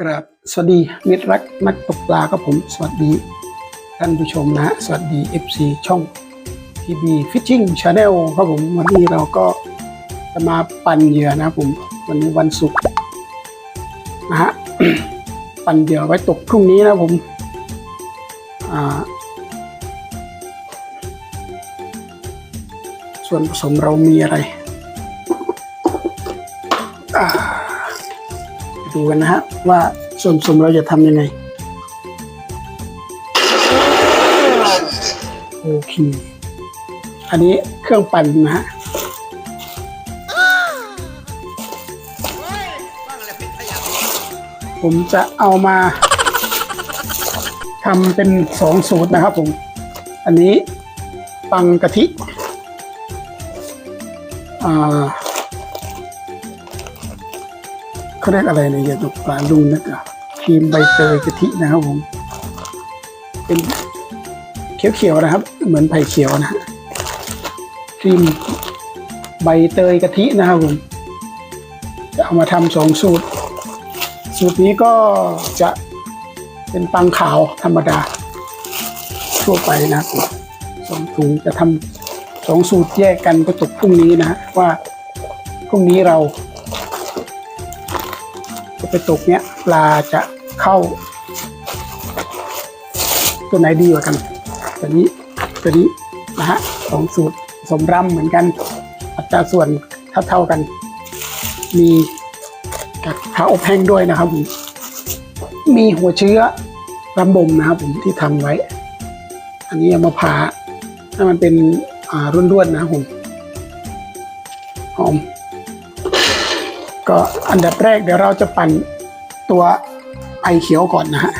กราบสวัสดีมิตรรักนักตกปลาครับผม สวัสดีท่านผู้ชมนะ สวัสดี FC ช่อง TB Fishing Channel ครับผมวันนี้เราก็จะมาปั่นเหยื่อนะครับผมวันนี้วันศุกร์นะฮะ ปั่นเหยื่อไว้ตกพรุ่งนี้นะครับผมส่วนผสมเรามีอะไร ดูกันนะฮะว่าส่วนผสมเราจะทำยังไง โอเค อันนี้เครื่องปั่นนะฮะผมจะเอามาทำเป็นสองสูตรนะครับผม อันนี้ปังกะทิ อ่า เขาเรียกอะไรเนี่ยยาตกปลาลุงนะครับครีมใบเตยกะทินะครับผม เป็นเขียวๆนะครับ เหมือนไผ่เขียวนะครีมใบเตยกะทินะครับผมจะเอามาทำสองสูตร สูตรนี้ก็จะเป็นปังขาวธรรมดา ทั่วไปนะครับสองถุงจะทำสองสูตรแยกกันก็ตกพรุ่งนี้นะฮะว่าพรุ่งนี้เรา ตกเนี้ยปลาจะเข้า ตัวไหนดีกว่ากัน ตัวนี้ตัวนี้นะฮะสองสูตรสมรำเหมือนกัน อัตราส่วนเท่าเท่ากัน มีกากขาอบแห้งด้วยนะครับผมมีหัวเชื้อรำบ่มนะครับผมที่ทำไว้ อันนี้เอามาผ่าให้มันเป็นอ่าร่วนๆนะครับผมหอมก็อันดับแรกเดี๋ยวเราจะปั่น ตัวไอเขียวก่อนนะฮะ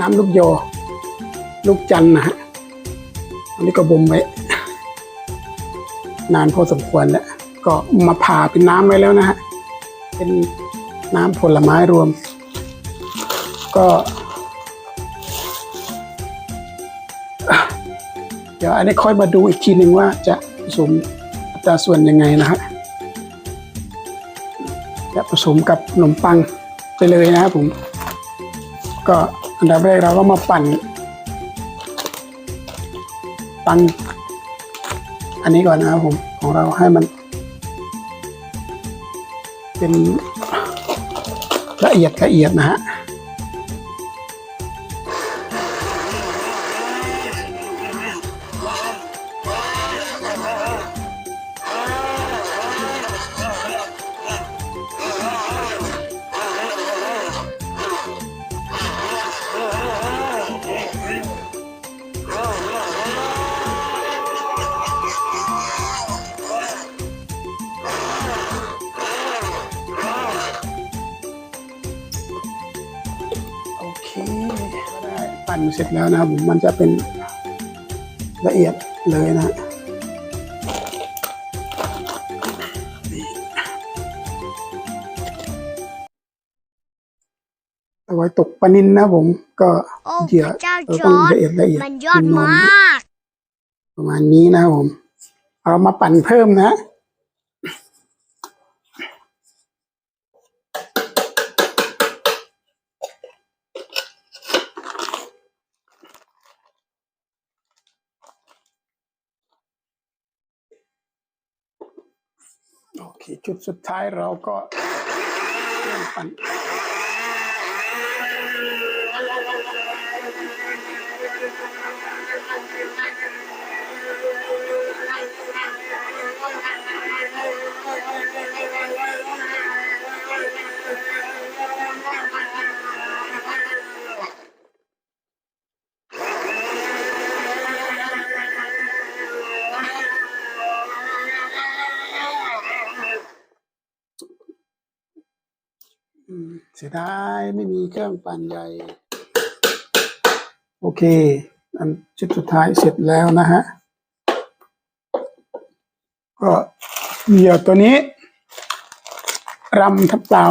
น้ำลูกโย ลูกจันนะฮะอันนี้ก็บ่มไว้ นานพอสมควรแล้ว ก็มาผ่าเป็นน้ำไว้แล้วนะฮะเป็นน้ำผลไม้รวม ก็ เดี๋ยวอันนี้ค่อยมาดูอีกทีหนึ่งว่าจะผสมอัตราส่วนยังไงนะฮะจะผสมกับขนมปัง ไปเลยนะครับผม ก็อันดับแรกเราก็มาปั่น ปังอันนี้ก่อนนะครับผมของเราให้มัน เป็นละเอียดละเอียดนะฮะ เสร็จแล้วนะครับผมมันจะเป็นละเอียดเลยนะฮะนี่เอาไว้ตกปลานินนะผมก็โอ้เหยื่อพระเจ้าเราจต้องอร์ดละเอียดละเอียดมันยอดนมวลาก ประมาณนี้นะครับผม เอามาปั่นเพิ่มนะ โอเค จุดสุดท้ายเราก็เริ่มปั่น สียดายไม่มีเครื่องปั่นใหญ่ โอเค อันชุดสุดท้ายเสร็จแล้วนะฮะ ก็เหยื่อตัวนี้รำทับเปล่า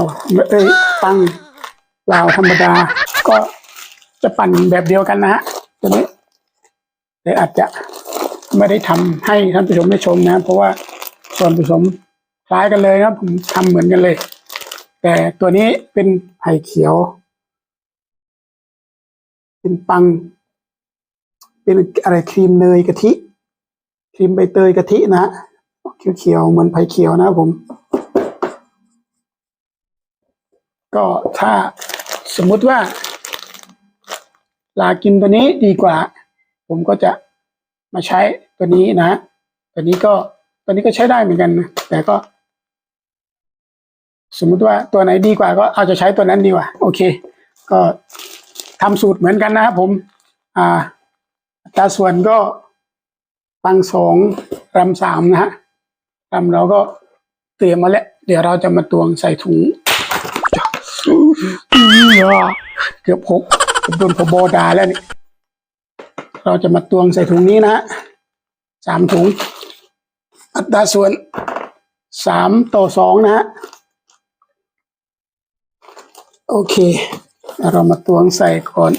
เอ้ยปังเปล่าธรรมดา ก็จะปั่นแบบเดียวกันนะฮะตัวนี้แต่อาจจะไม่ได้ทำให้ท่านผู้ชมได้ชมนะ เพราะว่าส่วนผสมคล้ายกันเลยนะผมทำเหมือนกันเลย แต่ตัวนี้เป็นไผ่เขียว เป็นปัง เป็นอะไรครีมเนยกะทิ ครีมใบเตยกะทินะเขียวๆเหมือนไผ่เขียวนะผม ก็ถ้าสมมุติว่า ลากินตัวนี้ดีกว่า ผมก็จะมาใช้ตัวนี้นะ ตัวนี้ก็ตัวนี้ก็ใช้ได้เหมือนกันนะแต่ก็ สมมุติว่าตัวไหนดีกว่าก็เอาจะใช้ตัวนั้นดีกว่า โอเค ก็ทำสูตรเหมือนกันนะครับผม อ่าอัตาส่วนก็ปังสองรำสามนะฮะรำเราก็เตรียมมาแล้ว เดี๋ยวเราจะมาตวงใส่ถุงเกือบหกโดนพบดาแล้วนี่เราจะมาตวงใส่ถุงนี้นะฮะสามถุง อัตราส่วนสามต่อสองนะฮะ โอเค เรามาตวงใส่ก่อน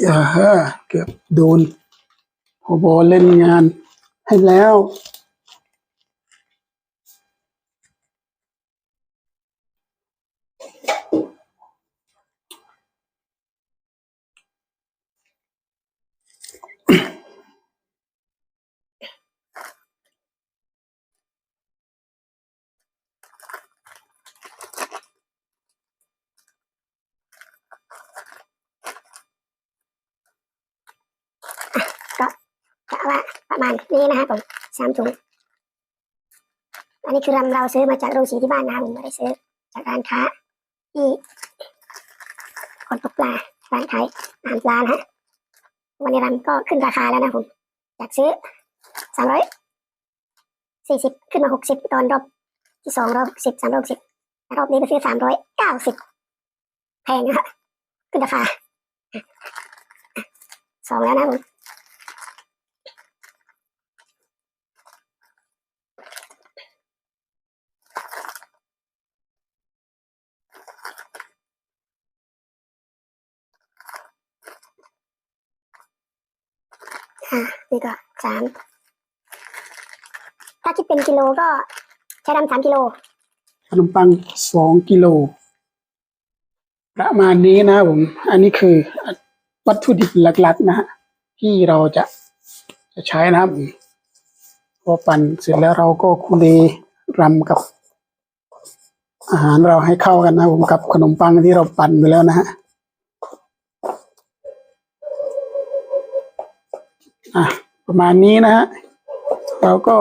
อย่าเกือบโดนพอบอเล่นงานให้แล้ว ก็กะว่า ประมาณนี้นะครับผมสามถุง อันนี้คือรำเราซื้อมาจากโรงสีที่บ้านนะครับผมไม่ได้ซื้อจากร้านค้าที่คนตกปลาร้านขายอาหารปลานะฮะวันนี้รำก็ขึ้นราคาแล้วนะผมจากซื้อสามร้อยสี่สิบขึ้นมาหกสิบตอนรอบที่สองรอบสิบสามรอบสิบรอบนี้ไปซื้อสามร้อยเก้าสิบแพงนะฮะขึ้นราคาสองแล้วนะผม อะนี่ก็สามถ้าคิดเป็นกิโลก็ใช้ดำสามกิโลขนมปังสองกิโล ประมาณนี้นะผม อันนี้คือวัตถุดิบหลัก ๆ นะฮะที่เราจะจะใช้นะครับพอปั่นเสร็จแล้วเราก็คุเลรำกับ อาหารเราให้เข้ากันนะผมกับขนมปังที่เราปั่นไปแล้วนะฮะ อะประมาณนี้นะฮะเราก็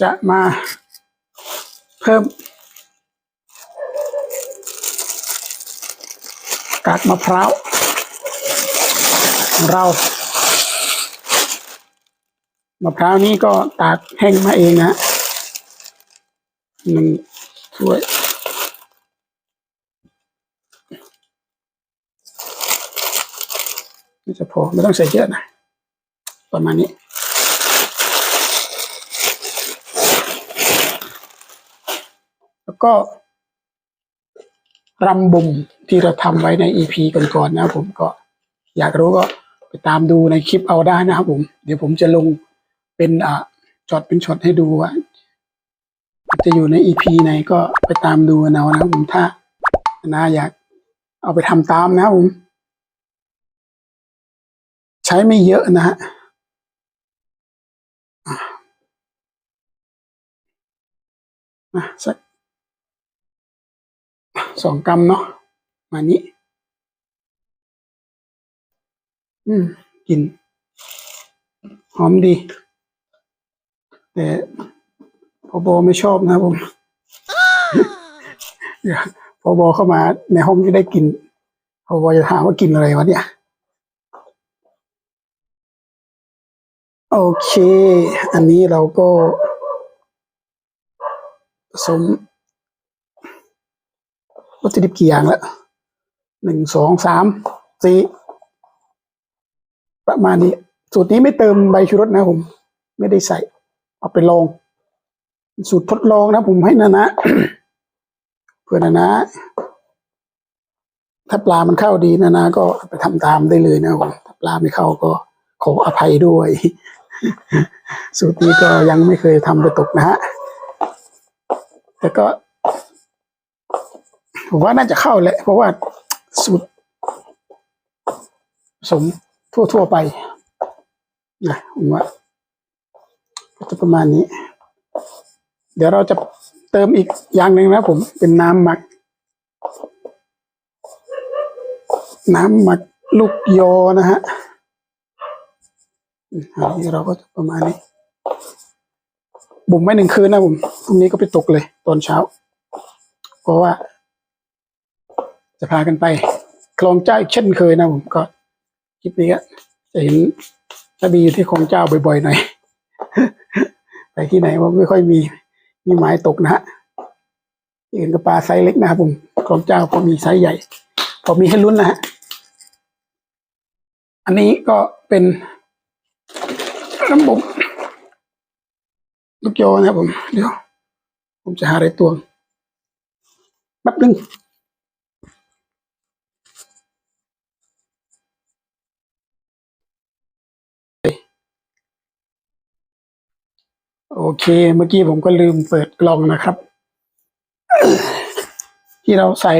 จะมาเพิ่มกากมะพร้าวเรามะพร้าวนี้ก็ตากแห้งมาเองนะหนึ่งถ้วยนี่จะพอไม่ต้องใส่เยอะนะ ประมาณนี้ แล้วก็รำบุมที่เราทำไว้ในอีพีก่อนๆนะครับผมก็อยากรู้ก็ไปตามดูในคลิปเอาได้นะครับผม เดี๋ยวผมจะลงเป็นอ่าช็อตเป็นช็อตให้ดูว่าจะอยู่ในอีพีไหนก็ไปตามดูเอานะครับผมถ้านาอยากเอาไปทำตามนะครับผม ใช้ไม่เยอะนะฮะอะะสักสองกรัมเนาะมานี้ อืมกลิ่นหอมดี แต่พอบอไม่ชอบนะบผมเดี๋ยวพอบอเข้ามาในห้องจะได้กลิ่นพอบอจะถามว่ากินอะไรวะเนี่ย โอเค อันนี้เราก็ สมวัตถุดิบกี่อย่างล้วหนึ่งสองสามสี่ประมาณนี้ สูตรนี้ไม่เติมใบชูรสนะผม ไม่ได้ใส่ เอาไปลอง สูตรทดลองนะผมให้นะนะเพื่อนนะนะ ถ้าปลามันเข้าดีนะนะก็ไปทำตามได้เลยนะผมถ้าปลาไม่เข้าก็ขออภัยด้วย สูตรนี้ก็ยังไม่เคยทำไปตกนะฮะ แต่ก็ผมว่าน่าจะเข้าแหละ เพราะว่าสูตรสมทั่ว ๆ ไปนะผมว่าก็จะประมาณนี้ เดี๋ยวเราจะเติมอีกอย่างหนึ่งนะผมเป็นน้ำหมัก น้ำหมักลูกยอนะฮะเราก็จะประมาณนี้ บ่มไว้หนึ่งคืนนะผมพรุ่งนี้ก็ไปตกเลย ตอนเช้า เพราะว่า จะพากันไป คลองเจ้าอีกเช่นเคยนะผมก็คลิปนี้ก็จะเห็นนบีอยู่ที่คลองเจ้าบ่อยๆหน่อยไปที่ไหนว่าไม่ค่อยมีมีหมายตกนะฮะอื่นก็ปลาไซส์เล็กนะครับผมคลองเจ้าก็มีไซส์ใหญ่ พอมีให้ลุ้นนะฮะอันนี้ก็เป็นน้ำบ่ม ลูกโยนะครับผม เดี๋ยว ผมจะหาอะไรตัวแป๊บนึงโอเค เมื่อกี้ผมก็ลืมเปิดกล่องนะครับ ที่เราใส่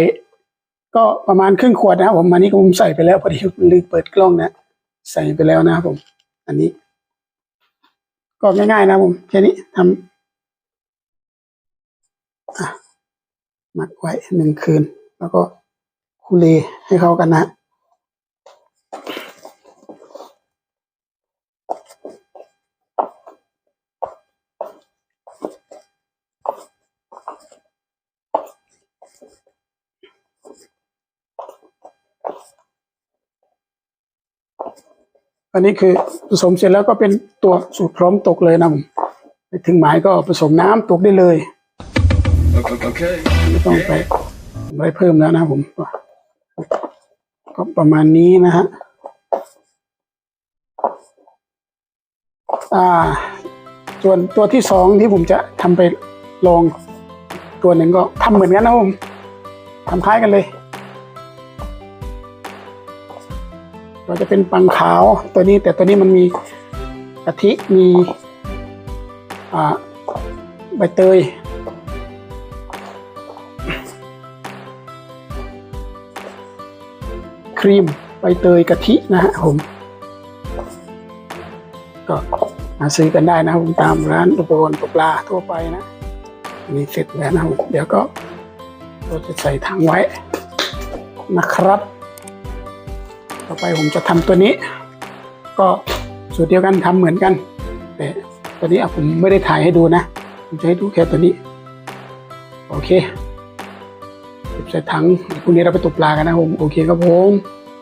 ก็ประมาณครึ่งขวดนะครับผมอันนี้ผมใส่ไปแล้วพอดีลืมเปิดกล้องนะใส่ไปแล้วนะครับผม อันนี้ ก็ง่ายๆนะผมแค่นี้ทำอะหมักไว้หนึ่งคืน แล้วก็คูเลให้เข้ากันนะ อันนี้คือผสมเสร็จแล้วก็เป็นตัวสูตรพร้อมตกเลยนะผมไปถึงหมายก็ผสมน้ำตกได้เลย Okay. ไม่ต้องไปอะไรเพิ่มแล้วนะครับผมก็ประมาณนี้นะฮะอ่า ส่วนตัวที่สองที่ผมจะทำไปลองตัวหนึ่งก็ทำเหมือนกันนะครับผมทำคล้ายกันเลย ก็จะเป็นปังขาวตัวนี้แต่ตัวนี้มันมีกะทิมีใบเตยครีมใบเตยกะทินะฮะผม ก็มาซื้อกันได้นะครับผมตามร้านอุปกรณ์ตกปลาทั่วไปนะนี่เสร็จแล้วนะผมเดี๋ยวก็เราจะใส่ถังไว้นะครับ ต่อไปผมจะทำตัวนี้ ก็สูตรเดียวกันทำเหมือนกัน แต่ตัวนี้ผมไม่ได้ถ่ายให้ดูนะ ผมจะให้ดูแค่ตัวนี้ โอเคเก็บใส่ถังเดี๋ยวพรุ่งนี้เราไปตกปลากันนะครับผม โอเคครับผม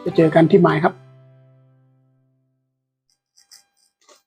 จะเจอกันที่หมายครับ